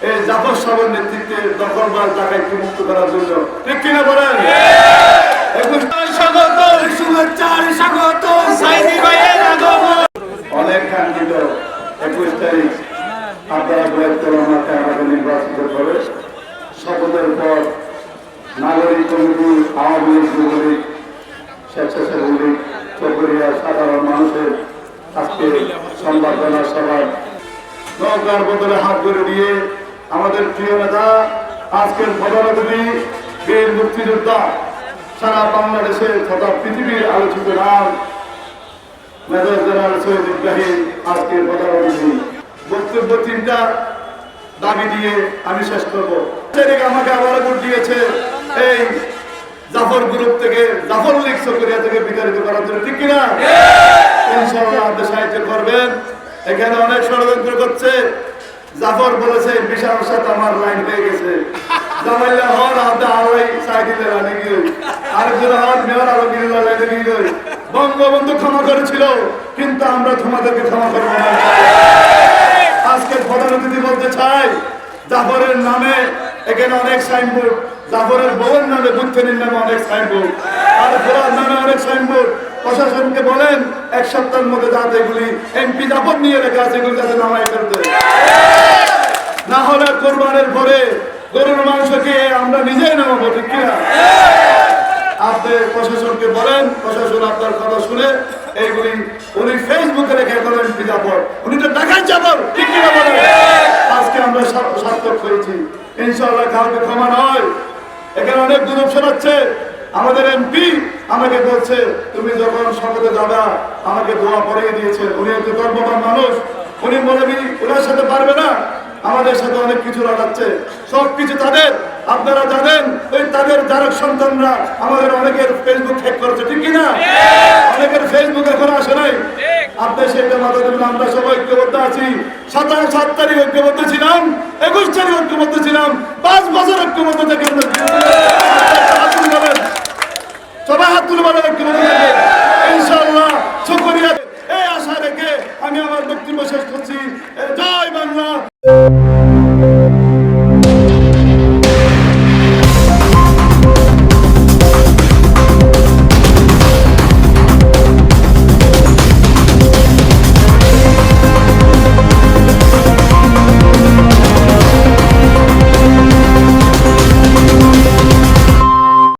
এই জাফর সাহেবের নেতৃত্বে দখলবাজ টাকাকে মুক্ত করার জন্য। ঠিক কিনা বলেন? স্বাগত শুভেচ্ছা স্বাগত সাইদি ভাইয়ের আগমন। অনেক কাঙ্ক্ষিত একুশ তারিখ আপনারা বৃহত্তর আমাকে আমাকে নির্বাচিত করে শপথের পর নাগরিক কমিটি আওয়ামী লীগ যুবলীগ স্বেচ্ছাসেবী লীগ চকরিয়া সাধারণ মানুষের আজকে সংবর্ধনা সভায় নৌকার বদলে হাত ধরে দিয়ে আমাদের প্রিয় নেতা আজকের প্রধান অতিথি বীর মুক্তিযোদ্ধা সারা বাংলাদেশের তথা পৃথিবীর আলোচিত নাম মেজর জেনারেল সৈয়দ ইব্রাহিম আজকের প্রধান অতিথি বক্তব্য তিনটা দাবি দিয়ে আমি শেষ করব। সেদিকে আমাকে আবার ভোট দিয়েছে এই জাফর গ্রুপ থেকে জাফর লীগ সকরিয়া থেকে বিতাড়িত করার জন্য ঠিক কিনা? ইনশাআল্লাহ আপনি সাহায্য করবেন। এখানে অনেক ষড়যন্ত্র করছে। জাফর বলেছে বিশাল সাথে আমার লাইন হয়ে গেছে। হন রানি গিয়ে হন মেয়র লাইনে গিয়ে বঙ্গবন্ধু ক্ষমা করেছিল, কিন্তু আমরা তোমাদেরকে ক্ষমা করব না। বলতে চাই, জাফরের নামে এখানে অনেক সাইনবোর্ড জাফরের বউয়ের নামে বুদ্ধের নামে অনেক সাইনবোর্ড আর ঘোড়ার নামে অনেক সাইনবোর্ড প্রশাসনকে বলেন, এক সপ্তাহের মধ্যে যাতে এগুলি এমপি জাফর নিয়ে রেখে আছে, এগুলি যাতে নামাই ফেলতে। না হলে কোরবানের পরে গরুর মাংসকে আমরা নিজেই নামাবো ঠিক কিনা? আপনি প্রশাসনকে বলেন প্রশাসন আপনার কথা শুনে এইগুলি উনি ফেসবুকে রেখে করেন বিজ্ঞাপন উনি তো ঠিক কিনা বলেন? আজকে আমরা সার্থক হয়েছি। ইনশাআল্লাহ কাউকে ক্ষমা নয়। এখানে অনেক গুজব শোনাচ্ছে। আমাদের এমপি আমাকে বলছে তুমি যখন শপথে যাবা আমাকে দোয়া পড়িয়ে দিয়েছেন। উনি একটু গর্ববান মানুষ। উনি বলে ওনার সাথে পারবে না। আমাদের সাথে অনেক কিছু লড়াচ্ছে। সব কিছু তাদের। আপনারা জানেন, ওই তাদের যারা সন্তানরা আমাদের অনেকের ফেসবুক হ্যাক করেছে, ঠিক কিনা? অনেকের ফেসবুক এখন আসে নাই। আপনি সেটা মাথা দেবেন আমরা সবাই ঐক্যবদ্ধ আছি। সাতাশ, সাত তারিখ ঐক্যবদ্ধ ছিলাম, একুশ তারিখ ঐক্যবদ্ধ ছিলাম, পাঁচ বছর ঐক্যবদ্ধ থেকে আমরা